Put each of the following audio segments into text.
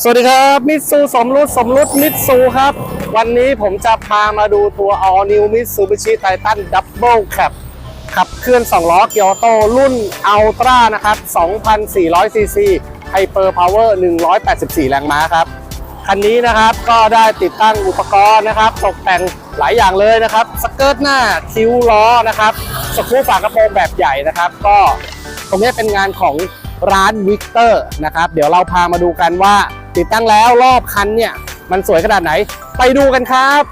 สวัสดีครับมิตซูสมรุดสมรุดมิตซูครับ วันนี้ผมจะพามาดูตัว All New Mitsubishi Titan Double Cab ขับเคลื่อน 2 ล้อเกียร์โตรุ่น Ultra นะครับ 2,400 ซีซี Hyper Power 184 แรงม้าครับ คันนี้นะครับก็ได้ติดตั้งอุปกรณ์นะครับ ตกแต่งหลายอย่างเลยนะครับ สเกิร์ตหน้าคิ้วล้อนะครับสกรูฝากระโปรงแบบใหญ่นะครับ ก็ตรงนี้เป็นงานของ ร้านวิกเตอร์นะครับ เดี๋ยวเราพามาดูกันว่าติดตั้งแล้วรอบคันเนี่ย มันสวยขนาดไหน ไปดูกันครับ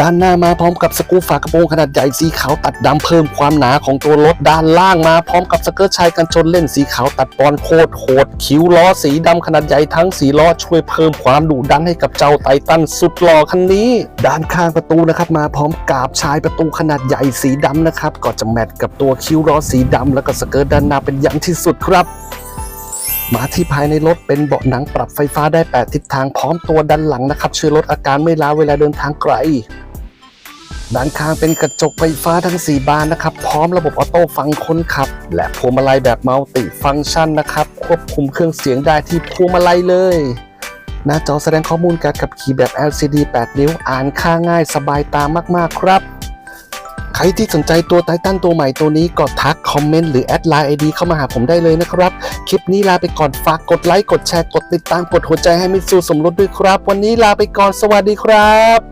ด้านหน้ามาพร้อมกับสกูฝากระโปรงขนาดใหญ่สีขาวตัดดำเพิ่มความหนาของตัวรถด้านล่างมาพร้อมกับสเกิร์ตชายกันชนเล่นสีขาวตัดปอนโคตรโหดคิ้วล้อสีดำขนาดใหญ่ทั้งสีล้อช่วยเพิ่มความดุดันให้กับเจ้าไททันสุดหล่อคันนี้ ด้านข้างประตูนะครับมาพร้อมกาบชายประตูขนาดใหญ่สีดำนะครับก็จะแมทกับตัวคิ้วล้อสีดำแล้วก็สเกิร์ตด้านหน้าเป็นอย่างที่สุดครับมาที่ภายในรถเป็นเบาะหนังปรับไฟฟ้าได้ 8 ทิศทางพร้อมตัวด้านหลังนะครับช่วยลดอาการเมื่อยล้าเวลาเดินทางไกล ด้านข้างเป็นกระจกไฟฟ้าทั้ง 4 บานนะครับ พร้อมระบบออโต้ฟังคนขับ และพวงมาลัยแบบมัลติฟังก์ชันนะครับ ควบคุมเครื่องเสียงได้ที่พวงมาลัยเลย หน้าจอแสดงข้อมูลการขับขี่แบบ LCD 8 นิ้ว อ่านค่าง่ายสบายตามากๆครับ ใครที่สนใจตัวไททันตัวใหม่ตัวนี้ก็ทักคอมเมนต์หรือแอดไลน์ไอดีเข้ามาหาผมได้เลยนะครับ คลิปนี้ลาไปก่อนฝากกดไลค์กดแชร์กดติดตามกดหัวใจให้มิตซูสมรสด้วยครับ วันนี้ลาไปก่อนสวัสดีครับ